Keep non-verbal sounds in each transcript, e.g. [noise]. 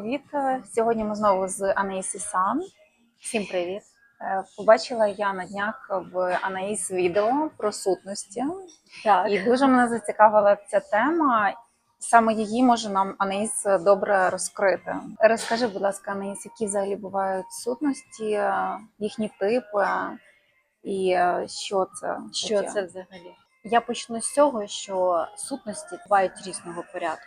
привіт! Сьогодні ми знову з Анаїсі Сан. Всім привіт! Е, Побачила я на днях в Анаїс відео про сутності, Так, і дуже мене зацікавила ця тема. Саме її може нам Анаїс добре розкрити. Розкажи, будь ласка, Анаїс, які взагалі бувають сутності, е, їхні типи і е, що це? що таке? це взагалі? Я почну з цього, що сутності бувають різного порядку.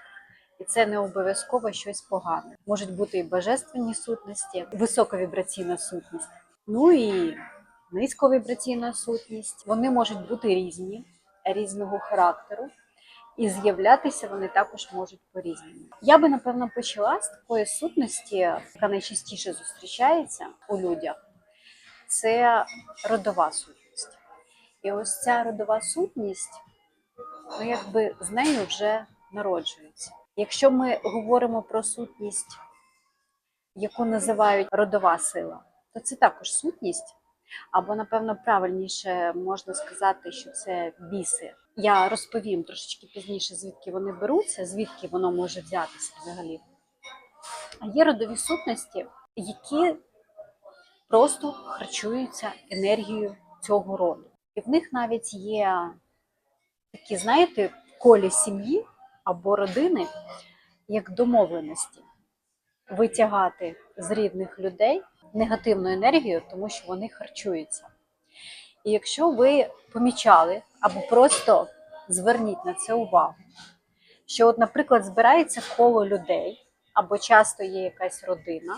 І це не обов'язково щось погане. Можуть бути і божественні сутності, високовібраційна сутність, ну і низьковібраційна сутність. Вони можуть бути різні, різного характеру, і з'являтися вони також можуть по-різному. Я би напевно почала з такої сутності, яка найчастіше зустрічається у людях. Це родова сутність. І ось ця родова сутність, ну якби з нею вже народжується. Якщо ми говоримо про сутність, яку називають родова сила, то це також сутність, або, напевно, правильніше можна сказати, що це біси. Я розповім трошечки пізніше, звідки вони беруться, звідки воно може взятися взагалі. А є родові сутності, які просто харчуються енергією цього роду. І в них навіть є такі, знаєте, в колі сім'ї або родини, як домовленості витягати з рідних людей негативну енергію, тому що вони харчуються. І якщо ви помічали або просто зверніть на це увагу, що, от, наприклад, збирається коло людей, або часто є якась родина,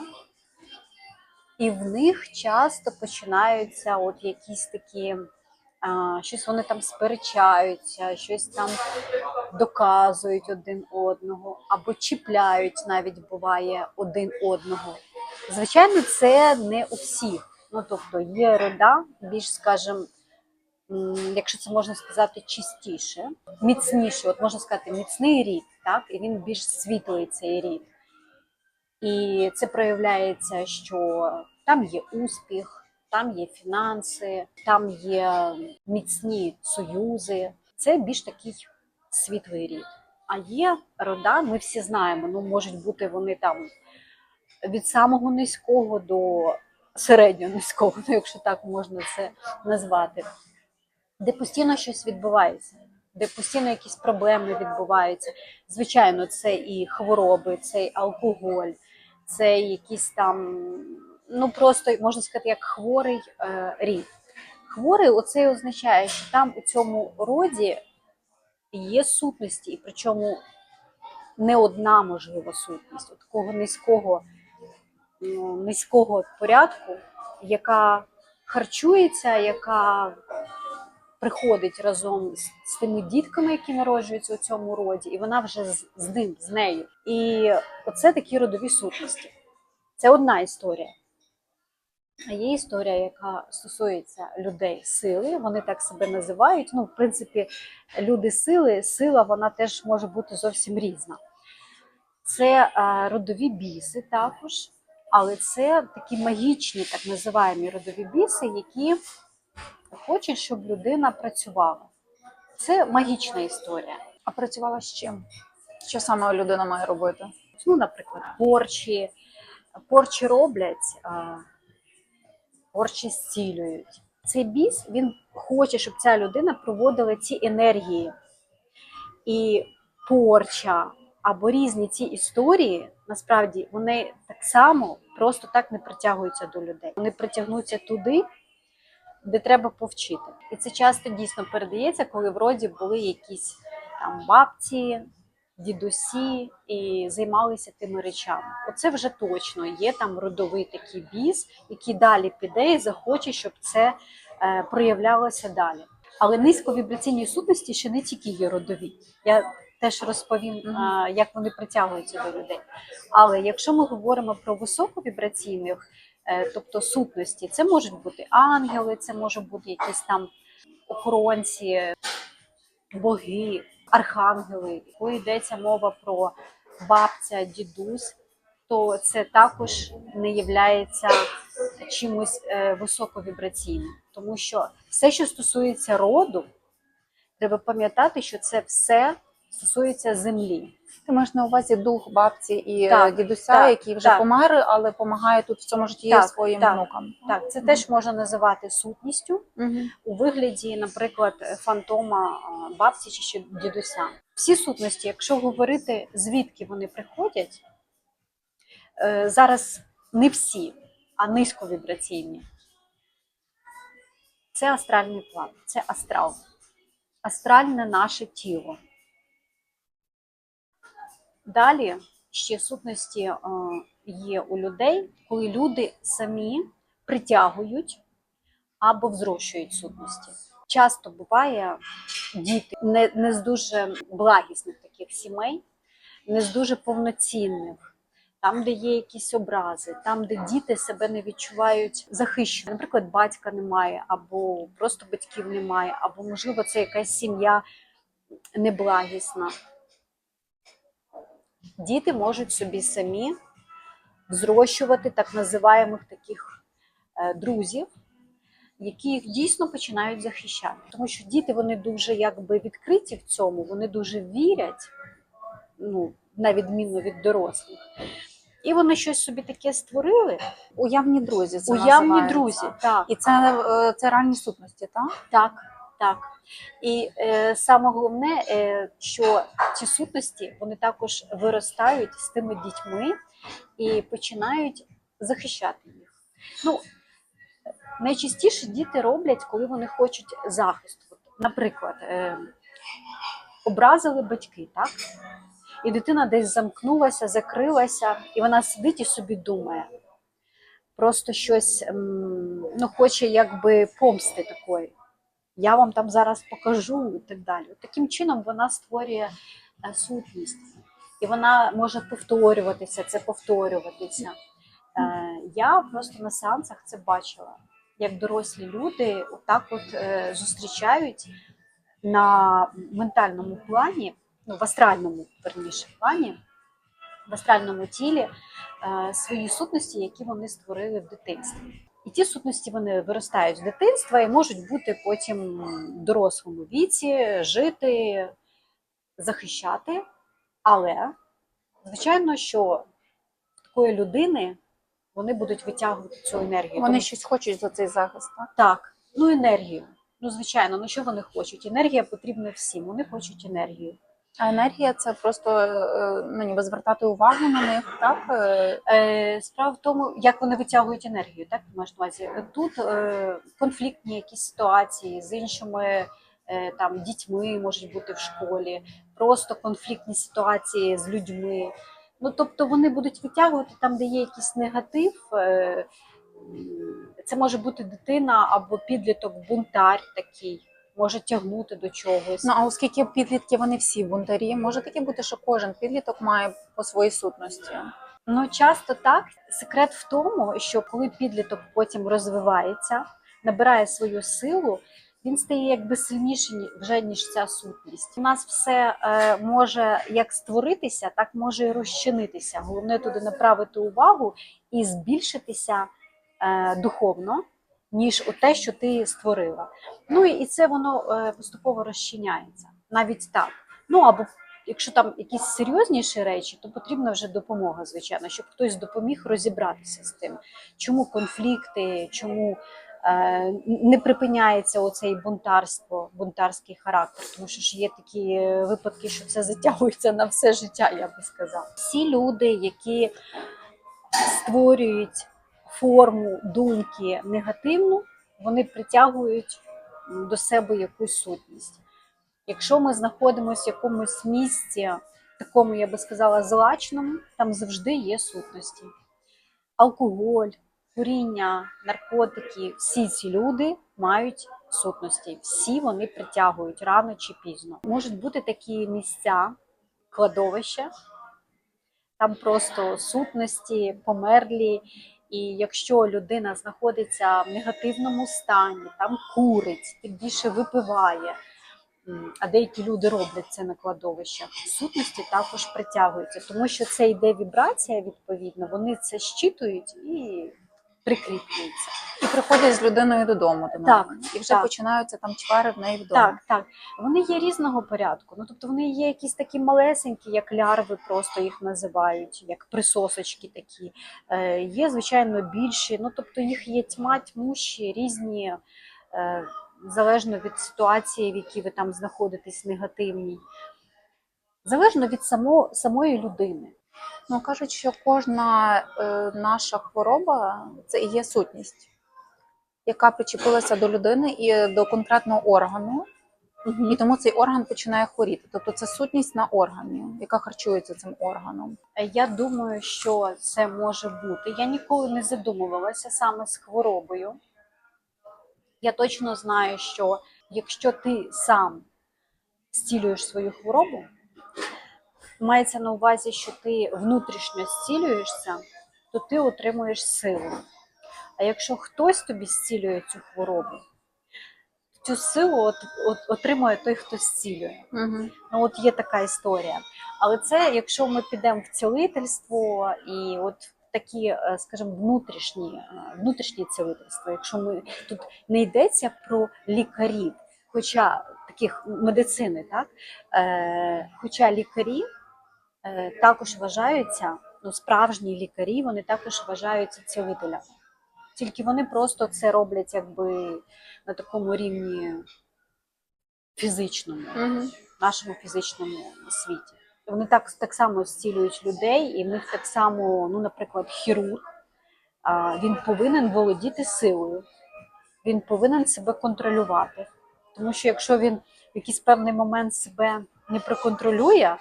і в них часто починаються от якісь такі, щось вони там сперечаються, щось там доказують один одного, або чіпляють навіть буває один одного. Звичайно, це не у всіх. Ну, тобто є рода, більш, скажімо, якщо це можна сказати, чистіше, міцніше, от можна сказати, міцний рід, так, і він більш світлий цей рід. І це проявляється, що там є успіх, там є фінанси, там є міцні союзи. Це більш такий світлий рід. А є рода, ми всі знаємо, ну можуть бути вони там від самого низького до середньо низького, ну якщо так можна це назвати, де постійно щось відбувається, де постійно якісь проблеми відбуваються. Звичайно, це і хвороби, це і алкоголь, це якісь там, ну просто можна сказати, як хворий е, рід. Хворий оце і означає, що там у цьому роді є сутності, і причому не одна можлива сутність, от такого низького, ну, низького порядку, яка харчується, яка приходить разом з, з тими дітками, які народжуються у цьому роді, і вона вже з, з ним, з нею. І оце такі родові сутності. Це одна історія. Є історія, яка стосується людей сили, вони так себе називають. Ну, в принципі, люди сили, сила вона теж може бути зовсім різна. Це е, родові біси також, але це такі магічні, так називаємо родові біси, які хочуть, щоб людина працювала. Це магічна історія. А працювала з чим? Що саме людина має робити? Ну, наприклад, порчі. Порчі роблять, а, зцілюють. Цей біс він хоче, щоб ця людина проводила ці енергії. І порча або різні ці історії, насправді, вони так само просто так не притягуються до людей. Вони притягнуться туди, де треба повчити. І це часто дійсно передається, коли в роді були якісь там бабці, дідусі і займалися тими речами. Оце вже точно є там родовий такий біс, який далі піде і захоче, щоб це е, проявлялося далі. Але низьковібраційні сутності ще не тільки є родові. Я теж розповім, Мгм. е, як вони притягуються до людей. Але якщо ми говоримо про високовібраційних, е, тобто сутності, це можуть бути ангели, це можуть бути якісь там охоронці, боги, архангели. Коли йдеться мова про бабця, дідусь, то це також не є чимось е, високовібраційним. Тому що все, що стосується роду, треба пам'ятати, що це все стосується землі. Ти маєш на увазі дух бабці і Так, е, дідуся, так, які вже так. померли, але допомагає тут в цьому житті Так, своїм так. внукам. Так, це Мгм. теж можна називати сутністю Мгм. у вигляді, наприклад, фантома бабці чи ще дідуся. Всі сутності, якщо говорити, звідки вони приходять, е, зараз не всі, а низьковібраційні. Це астральний план, це астрал. Астральне наше тіло. Далі ще сутності е, є у людей, коли люди самі притягують або взрощують сутності. Часто буває діти не, не з дуже благісних таких сімей, не з дуже повноцінних, там, де є якісь образи, там, де діти себе не відчувають захищені. Наприклад, батька немає, або просто батьків немає, або, можливо, це якась сім'я неблагісна. Діти можуть собі самі взрощувати так називаємих таких е, друзів, які їх дійсно починають захищати. Тому що діти вони дуже якби відкриті в цьому, вони дуже вірять, ну, на відміну від дорослих. І вони щось собі таке створили. Уявні друзі. Це Уявні називається. друзі. Так, І це, е, це реальні сутності, так? так, так. І е, саме головне, е, що ці сутності вони також виростають з тими дітьми і починають захищати їх. Ну, найчастіше діти роблять, коли вони хочуть захисту. Наприклад, е, образили батьки, так? І дитина десь замкнулася, закрилася, і вона сидить і собі думає. Просто щось ну, хоче якби помсти такої. Я вам там зараз покажу і так далі. Таким чином вона створює е, сутність. І вона може повторюватися, це повторюватися. Е, Я просто на сеансах це бачила, як дорослі люди отак от е, зустрічають на ментальному плані, ну, в астральному верніше плані, в астральному тілі свої сутності, які вони створили в дитинстві. І ті сутності вони виростають з дитинства і можуть бути потім в дорослому віці, жити, захищати. Але, звичайно, що такої людини вони будуть витягувати цю енергію. Вони Тому щось хочуть за цей захист, так? так, ну енергію. Ну, звичайно, ну що вони хочуть? Енергія потрібна всім. Вони хочуть енергію. А енергія це просто е, ну, ніби звертати увагу на них, так? Е, Е, справа в тому, як вони витягують енергію, так маєш на увазі. Тут конфліктні якісь ситуації з іншими там дітьми можуть бути в школі, просто конфліктні ситуації з людьми. Ну тобто вони будуть витягувати там, де є якийсь негатив. Це може бути дитина або підліток, бунтар такий, може тягнути до чогось. Ну а оскільки підлітки вони всі бунтарі, може таке бути, що кожен підліток має по своїй сутності. Ну, часто так. Секрет в тому, що коли підліток потім розвивається, набирає свою силу, він стає якби сильніший ні- вже ніж ця сутність. У нас все е, може як створитися, так може і розчинитися. Головне туди направити увагу і збільшитися е, духовно, ніж у те, що ти створила. Ну і це воно е, поступово розчиняється. Навіть так. Ну або Якщо там якісь серйозніші речі, то потрібна вже допомога, звичайно, щоб хтось допоміг розібратися з тим, чому конфлікти, чому е, не припиняється оцей бунтарство, бунтарський характер. Тому що ж є такі е, випадки, що це затягується на все життя, я би сказала. Всі люди, які створюють форму думки негативну, вони притягують до себе якусь сутність. Якщо ми знаходимося в якомусь місці, такому, я би сказала, злачному, там завжди є сутності. Алкоголь, куріння, наркотики, всі ці люди мають сутності. Всі вони притягують рано чи пізно. Можуть бути такі місця, кладовища, там просто сутності, померлі. І якщо людина знаходиться в негативному стані, там курить, тим більше випиває, а деякі люди роблять це на кладовищах, сутності також притягуються, тому що це йде вібрація, відповідно, вони це щитують і прикріплюється. І приходять з людиною додому до Так. І вже так. починаються там чвари в неї вдома. Так, так. Вони є різного порядку. Ну тобто вони є якісь такі малесенькі, як лярви, просто їх називають, як присосочки такі. Е, є, звичайно, більші. Ну тобто їх є тьма, тьмущі, різні, е, залежно від ситуації, в якій ви там знаходитесь, негативній. Залежно від само, самої людини. Ну кажуть, що кожна е, наша хвороба це і є сутність, яка причепилася до людини і до конкретного органу, і тому цей орган починає хворіти. Тобто це сутність на органі, яка харчується цим органом. Я думаю, що це може бути. Я ніколи не задумувалася саме з хворобою. Я точно знаю, що якщо ти сам зцілюєш свою хворобу, мається на увазі, що ти внутрішньо зцілюєшся, то ти отримуєш силу. А якщо хтось тобі зцілює цю хворобу, цю силу от, от, отримує той, хто зцілює. Угу. Ну, от є така історія. Але це, якщо ми підемо в цілительство і от такі, е, скажімо, внутрішні, е, внутрішні цілительства, якщо ми тут не йдеться про лікарів, хоча таких медицини, так е, хоча лікарі також вважаються, ну справжні лікарі, вони також вважаються цілителями. Тільки вони просто це роблять якби на такому рівні фізичному Угу. нашому фізичному світі. Вони так, так само зцілюють людей, і в них так само, ну, наприклад, хірург, він повинен володіти силою, він повинен себе контролювати. Тому що якщо він в якийсь певний момент себе не проконтролює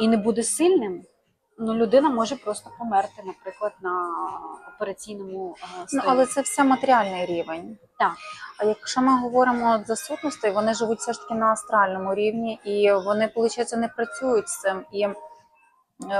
і не буде сильним, ну, людина може просто померти, наприклад, на операційному е, Ну, але це все матеріальний рівень. Так. А якщо ми говоримо за сутності, вони живуть все ж таки на астральному рівні, і вони, виходить, не працюють з цим. І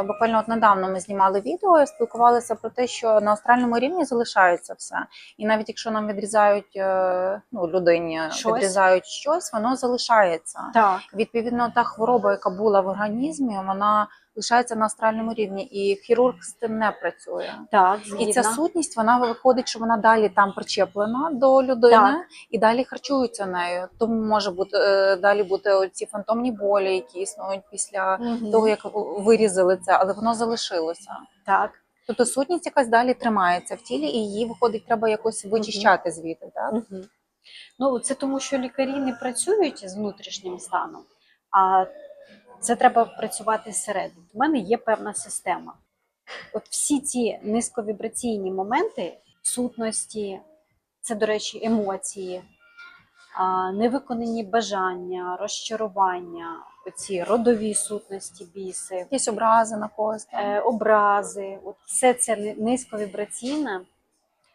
буквально от недавно ми знімали відео і спілкувалися про те, що на астральному рівні залишається все. І навіть якщо нам відрізають е, ну, людині, Щось. відрізають щось, воно залишається. Так. Відповідно, та хвороба, яка була в організмі, вона лишається на астральному рівні, і хірург з тим не працює. Так, І ця сутність вона виходить, що вона далі там причеплена до людини Так. і далі харчується нею. Тому може бути е, далі бути ці фантомні болі, які існують після Мгм. того, як вирізали це, але воно залишилося. Так. Тобто сутність якась далі тримається в тілі, і її виходить, треба якось вичищати звідти. Так Мгм. Ну, це тому, що лікарі не працюють з внутрішнім станом, а це треба працювати зсередини. У мене є певна система. От всі ці низьковібраційні моменти сутності, це, до речі, емоції, невиконані бажання, розчарування, оці родові сутності, біси, якісь образи на когось. е, образи, от все це низьковібраційне.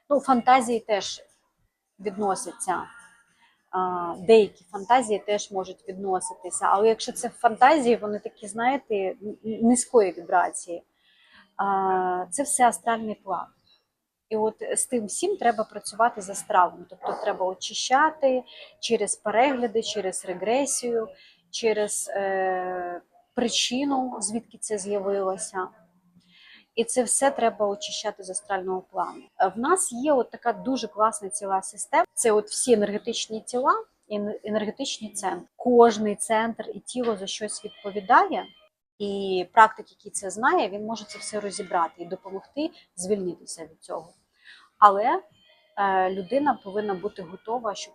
Ну, фантазії теж відносяться. Деякі фантазії теж можуть відноситися, але якщо це фантазії, вони такі, знаєте, низької вібрації, це все астральний план. І от з тим всім треба працювати за стравом. Тобто треба очищати через перегляди, через регресію, через е, причину, звідки це з'явилося. І це все треба очищати з астрального плану. В нас є от така дуже класна ціла система. Це от всі енергетичні тіла і енергетичні центри. Кожний центр і тіло за щось відповідає. І практик, який це знає, він може це все розібрати і допомогти звільнитися від цього. Але е, людина повинна бути готова, щоб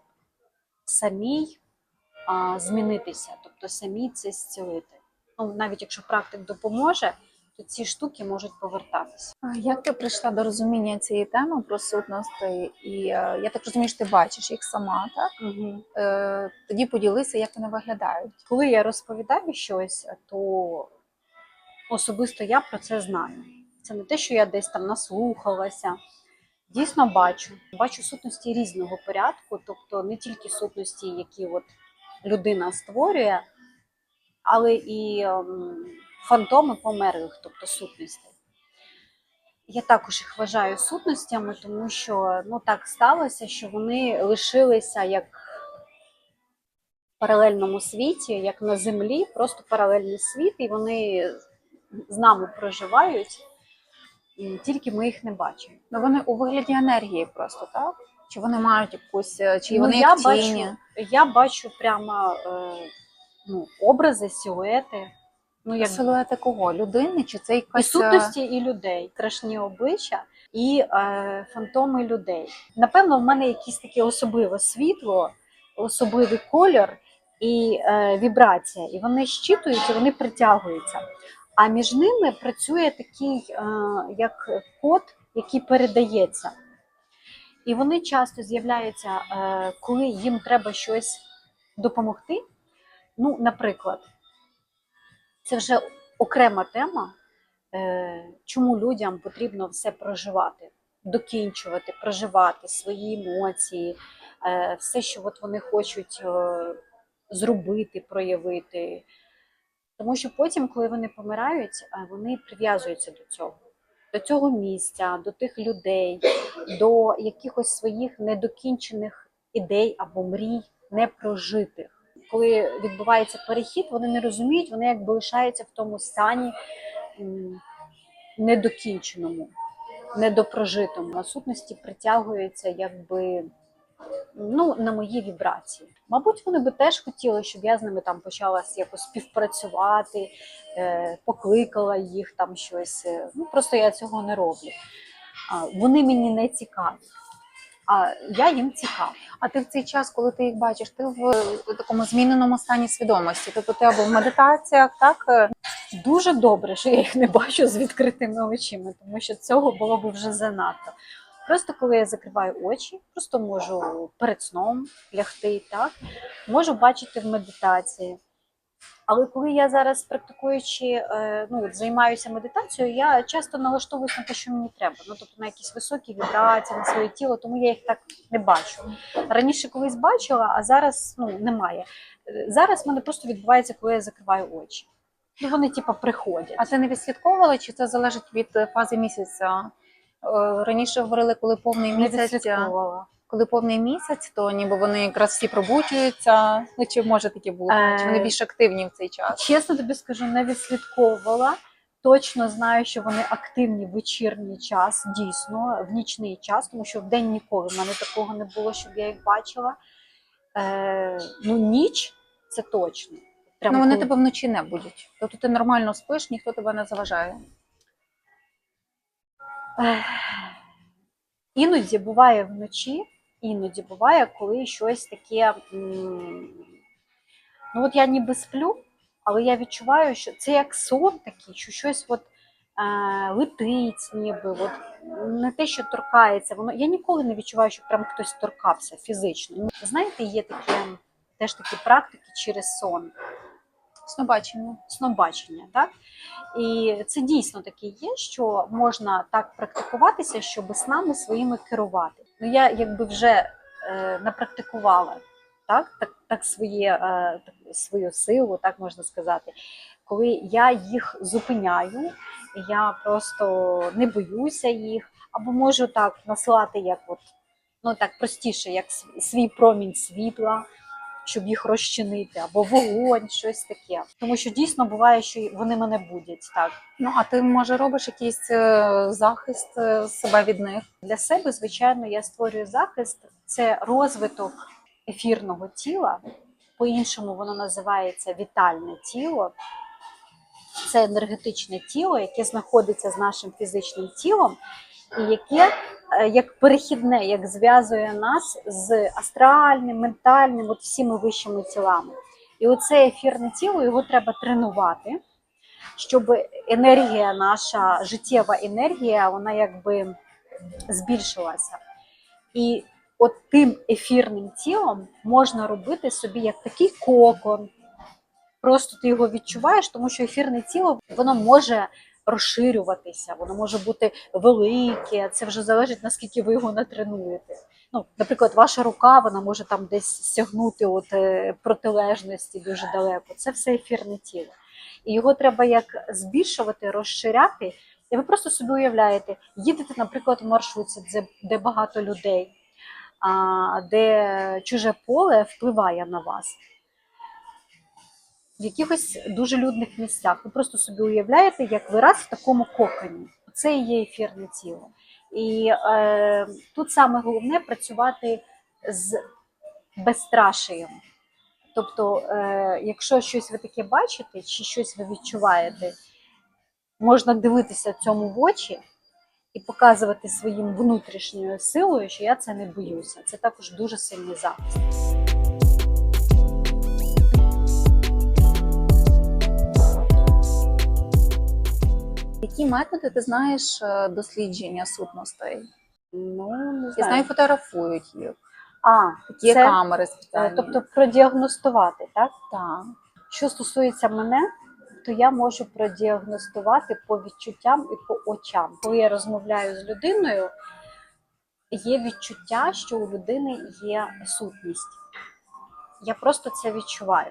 самій змінитися, тобто самій це зцілити. Ну, навіть якщо практик допоможе, то ці штуки можуть повертатися. Як ти прийшла до розуміння цієї теми про сутності? І е, я так розумію, що ти бачиш їх сама, так? Е, Тоді поділися, як вони виглядають. Коли я розповідаю щось, то особисто я про це знаю. Це не те, що я десь там наслухалася. Дійсно бачу. Бачу сутності різного порядку, тобто не тільки сутності, які от людина створює, але і ем, фантоми померлих, тобто сутності. Я також їх вважаю сутностями, тому що ну так сталося, що вони лишилися як в паралельному світі, як на землі, просто паралельний світ, і вони з нами проживають. М, тільки ми їх не бачимо. Ну вони у вигляді енергії просто, так? Чи вони мають якусь, е, чи Ну, вони я тіні? бачу, я бачу прямо е, ну, образи, силуети. Ну, як Силуети кого? Людини? Чи це і якась... е, сутності, і людей, страшні обличчя і е, фантоми людей. Напевно, в мене якесь таке особливе світло, особливий колір і е, вібрація. І вони щитують, і вони притягуються. А між ними працює такий е, як код, який передається. І вони часто з'являються, е, коли їм треба щось допомогти. Ну, наприклад, це вже окрема тема, е, чому людям потрібно все проживати, докінчувати, проживати свої емоції, все, що от вони хочуть зробити, проявити. Тому що потім, коли вони помирають, вони прив'язуються до цього, до цього місця, до тих людей, до якихось своїх недокінчених ідей або мрій, непрожитих. Коли відбувається перехід, вони не розуміють, вони якби лишаються в тому стані недокінченому, недопрожитому. На сутності притягуються якби ну, на мої вібрації. Мабуть, вони би теж хотіли, щоб я з ними там почала якось співпрацювати, е, покликала їх там щось. е, Ну просто я цього не роблю. Вони мені не цікаві, а я їм цікава. А ти в цей час, коли ти їх бачиш, ти в такому зміненому стані свідомості. Тобто ти або в медитаціях, так? Дуже добре, що я їх не бачу з відкритими очима, тому що цього було б вже занадто. Просто коли я закриваю очі, просто можу перед сном лягти, так можу бачити в медитації. Але коли я зараз практикуючи, е, ну займаюся медитацією, я часто налаштовуюсь на те, що мені треба. Ну тобто на якісь високі вібрації, на своє тіло, тому я їх так не бачу. Раніше колись бачила, а зараз ну немає. Е, Зараз в мене просто відбувається, коли я закриваю очі. Ну вони типу приходять. А ти не відслідковувала, чи це залежить від е, фази місяця? Е, Раніше говорили, коли повний місяць, коли повний місяць, то ніби вони якраз всі пробуджуються. Ну чи може таке бути? Чи вони Е, більш активні в цей час? Чесно тобі скажу, не відслідковувала. Точно знаю, що вони активні в вечірній час, дійсно, в нічний час, тому що в день ніколи в мене такого не було, щоб я їх бачила. Е, ну, ніч це точно. Прямо Ну вони коли- тебе вночі не будуть. Тобто ти нормально спиш, ніхто тебе не заважає. Іноді буває вночі, іноді буває, коли щось таке. Ну, от я ніби сплю, але я відчуваю, що це як сон такий, що щось от, е, летить, ніби, от, не те, що торкається. Воно, я ніколи не відчуваю, що прям хтось торкався фізично. Знаєте, є такі теж такі практики через сон Снобачення. снобачення, так? І це дійсно таке є, що можна так практикуватися, щоб снами своїми керувати. Ну я якби вже е, напрактикувала так, так, так, своє, е, свою силу, так можна сказати. Коли я їх зупиняю, я просто не боюся їх, або можу так наслати, як от, ну так простіше, як свій промінь світла, щоб їх розчинити, або вогонь, щось таке. Тому що дійсно буває, що вони мене будять так. Ну а ти може робиш якийсь е, захист е, себе від них? Для себе, звичайно, я створюю захист це розвиток ефірного тіла. По-іншому воно називається вітальне тіло. Це енергетичне тіло, яке знаходиться з нашим фізичним тілом, і яке е, як перехідне, як зв'язує нас з астральним, ментальним, от всіми вищими тілами. І оце ефірне тіло його треба тренувати, щоб енергія, наша життєва енергія, вона якби збільшилася. І от тим ефірним тілом можна робити собі як такий кокон. Просто ти його відчуваєш, тому що ефірне тіло воно може розширюватися, воно може бути велике. Це вже залежить наскільки ви його натренуєте. Ну, наприклад, ваша рука вона може там десь стягнути от е, протилежності дуже далеко. Це все ефірне тіло. І його треба як збільшувати, розширяти. І ви просто собі уявляєте, їдете, наприклад, в маршрутці, де, багато людей, де чуже поле впливає на вас. В якихось дуже людних місцях. Ви просто собі уявляєте, як ви раз в такому коконі. це і є ефірне тіло. І е, тут саме головне працювати з безстрашієм. Тобто, е, якщо щось ви таке бачите, чи щось ви відчуваєте, можна дивитися цьому в очі і показувати своїм внутрішньою силою, що я це не боюся. Це також дуже сильний захист. Які методи ти знаєш е, дослідження сутностей? Ну, не Я знаю. знаю, фотографують їх. А, Є це, камери е, спеціальні. тобто продіагностувати, так? так. Що стосується мене, то я можу продіагностувати по відчуттям і по очам. Коли я розмовляю з людиною, є відчуття, що у людини є сутність. Я просто це відчуваю.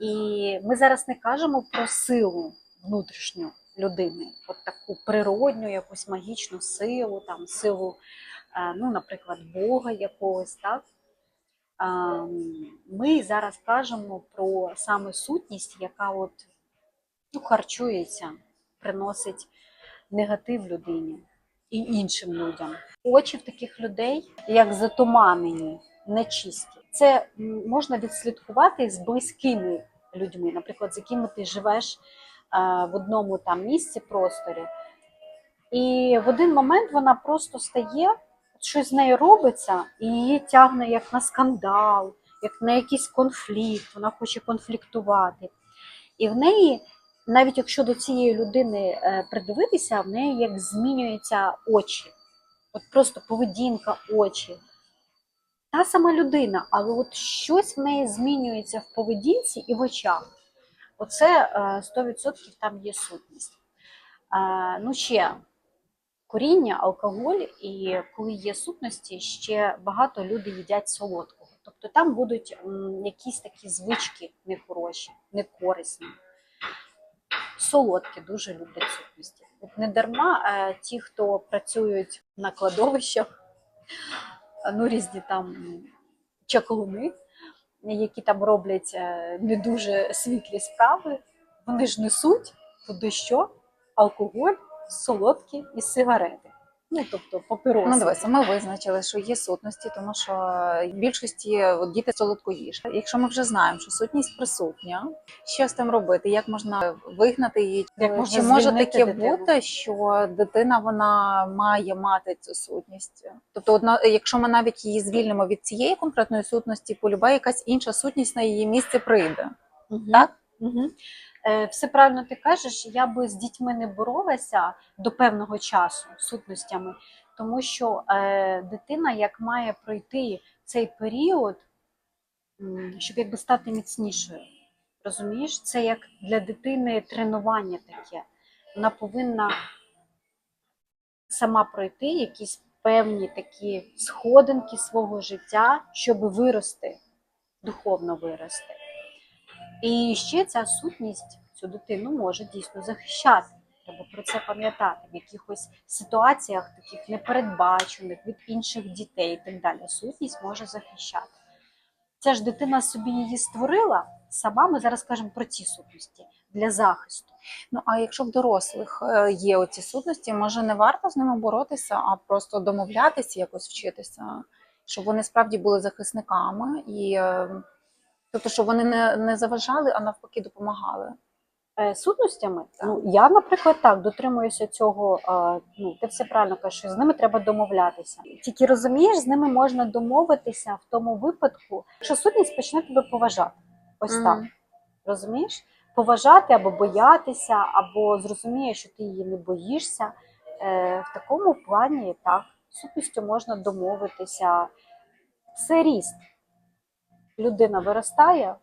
І ми зараз не кажемо про силу внутрішню людини, от таку природню, якусь магічну силу, там силу, е, ну, наприклад, Бога якогось, так? Ми зараз кажемо про саме сутність, яка от, ну, харчується, приносить негатив людині і іншим людям. Очі в таких людей, як затуманені, нечисті. Це можна відслідкувати з близькими людьми, наприклад, з якими ти живеш в одному там місці, просторі. І в один момент вона просто стає щось з нею робиться, і її тягне як на скандал, як на якийсь конфлікт, вона хоче конфліктувати. І в неї, навіть якщо до цієї людини е, придивитися, в неї як змінюються очі. От просто поведінка, очі. Та сама людина, але от щось в неї змінюється в поведінці і в очах. Оце е, 100% там є сутність. Е, Ну, ще куріння, алкоголь, і коли є сутності, ще багато людей їдять солодкого. Тобто там будуть якісь такі звички нехороші, некорисні. Солодкі дуже люблять сутності. От не дарма е, ті, хто працюють на кладовищах, е, ну різні там чаклуни, які там роблять е, не дуже світлі справи, вони ж несуть туди що? Алкоголь, солодкі і сигарети. Ну, тобто папіроси. Ну, дивися, ми визначили, що є сутності, тому що в більшості от, діти солодкоїжі. Якщо ми вже знаємо, що сутність присутня, що з тим робити? Як можна вигнати її? Як можна Чи може таке дитину? бути, що дитина вона має мати цю сутність? Тобто, одна, якщо ми навіть її звільнимо від цієї конкретної сутності, полюбає якась інша сутність на її місце прийде. Мгм. Так? Угу. Е, все правильно ти кажеш, я би з дітьми не боролася до певного часу сутностями, тому що е, дитина як має пройти цей період, щоб якби стати міцнішою. Розумієш, це як для дитини тренування таке. Вона повинна сама пройти якісь певні такі сходинки свого життя, щоб вирости, духовно вирости. І ще ця сутність цю дитину може дійсно захищати. Треба про це пам'ятати в якихось ситуаціях, таких непередбачених від інших дітей і так далі. Сутність може захищати. Ця ж дитина собі її створила. Сама ми зараз кажемо про ці сутності для захисту. Ну а якщо в дорослих е, є оці сутності, може не варто з ними боротися, а просто домовлятися, якось вчитися, щоб вони справді були захисниками і е, тобто, щоб вони не, не заважали, а навпаки допомагали. Е, Сутностями, Так. ну я, наприклад, так дотримуюся цього. Ну, ти все правильно кажеш, що з ними треба домовлятися. Тільки розумієш, з ними можна домовитися в тому випадку, якщо сутність почне тебе поважати. Ось так. Розумієш? Поважати або боятися, або зрозуміє, що ти її не боїшся. Е, в такому плані так, сутністю можна домовитися. Це ріст. Людина виростає,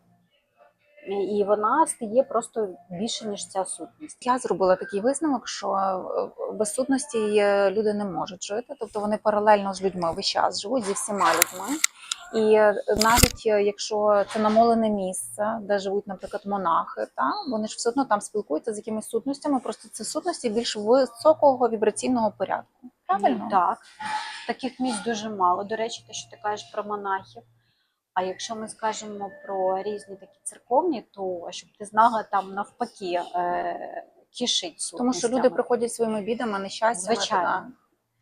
і- вона стає просто більше, ніж ця сутність. Я зробила такий висновок, що е, без сутності е, люди не можуть жити, тобто вони паралельно з людьми весь час живуть зі всіма людьми. І е, навіть якщо це намолене місце, де живуть, наприклад, монахи, та вони ж все одно там спілкуються з якимись сутностями, просто це сутності більш високого вібраційного порядку. Правильно? Так. Таких місць дуже мало. До речі, те, що ти кажеш про монахів. А якщо ми скажемо про різні такі церковні, то щоб ти знала там навпаки е, кишить Тому що люди приходять своїми бідами, нещастями. Звичайно.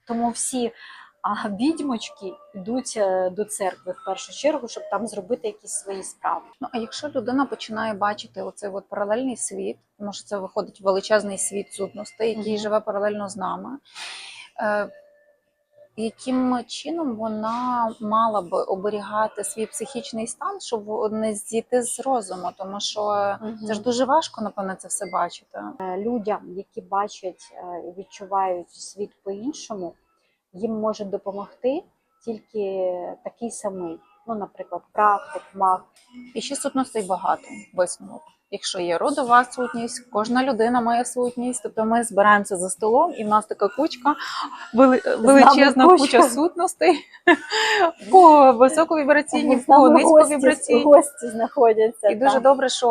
Тому всі а, відьмочки йдуть е, до церкви в першу чергу, щоб там зробити якісь свої справи. Ну а якщо людина починає бачити оцей от паралельний світ, тому що це виходить величезний світ сутностей, який Мгм. живе паралельно з нами. Е, яким чином вона мала би оберігати свій психічний стан, щоб не зійти з розуму, тому що це ж дуже важко, напевно, це все бачити. Е, людям, які бачать е, і відчувають світ по-іншому, їм може допомогти тільки такий самий. Ну, наприклад, практик, маг. І ще сутностей багато висновок. Якщо є родова сутність, кожна людина має сутність. Тобто ми збираємося за столом, і в нас така кучка, величезна куча, куча сутностей. [laughs] по кого високовібраційні, по Там гості, знаходяться. І дуже добре, що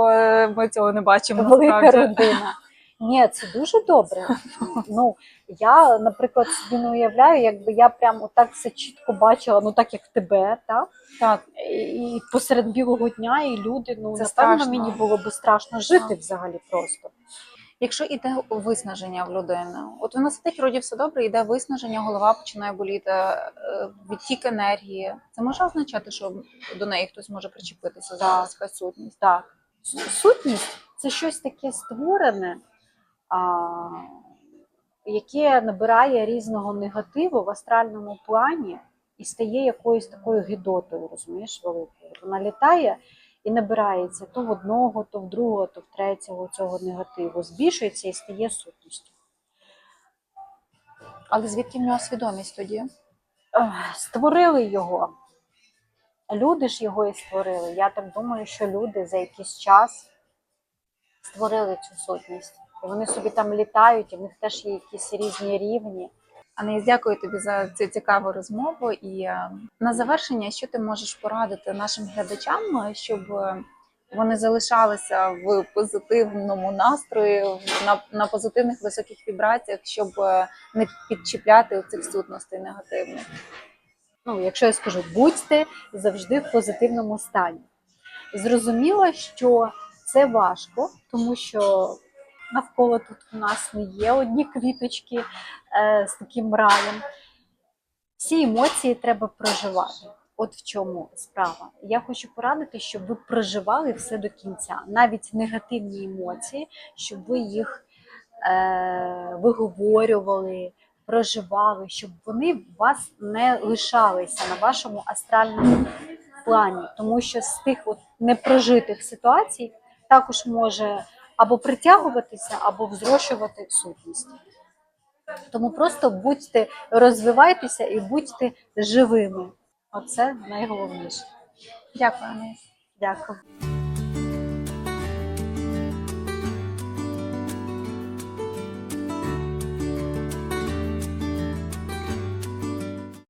ми цього не бачимо велика родина. Ні, це дуже добре. Ну я, наприклад, собі не уявляю, якби я прям отак все чітко бачила, ну так як тебе, так Так, і посеред білого дня, і люди. Ну Це напевно, страшно. мені було би страшно жити Так. взагалі просто. якщо йде виснаження в людини, от вона сидить, вроді все добре, йде виснаження, голова починає боліти, е, відтік енергії. Це може означати, що до неї хтось може причепитися зараз якась сутність. Так, сутність це щось таке створене, яке набирає різного негативу в астральному плані і стає якоюсь такою гидотою, розумієш, великою. Вона літає і набирається то в одного, то в другого, то в третього цього негативу. Збільшується і стає сутністю. Але звідки в нього свідомість тоді? Створили його. Люди ж його і створили. Я так думаю, що люди за якийсь час створили цю сутність. І вони собі там літають, і в них теж є якісь різні рівні. Анеїс, дякую тобі за цю цікаву розмову. І е, на завершення, що ти можеш порадити нашим глядачам, щоб е, вони залишалися в позитивному настрої, на, на позитивних високих вібраціях, щоб е, не підчіпляти цих сутностей негативних. Ну, якщо я скажу, будьте завжди в позитивному стані. Зрозуміло, що це важко, тому що навколо тут у нас не є одні квіточки е, з таким раєм. Всі емоції треба проживати. От в чому справа. Я хочу порадити, щоб ви проживали все до кінця, навіть негативні емоції, щоб ви їх е, виговорювали, проживали, щоб вони у вас не лишалися на вашому астральному плані, тому що з тих от непрожитих ситуацій також може або притягуватися, або взрощувати сутність. Тому просто будьте, розвивайтеся і будьте живими. Оце найголовніше. Дякую. Дякую.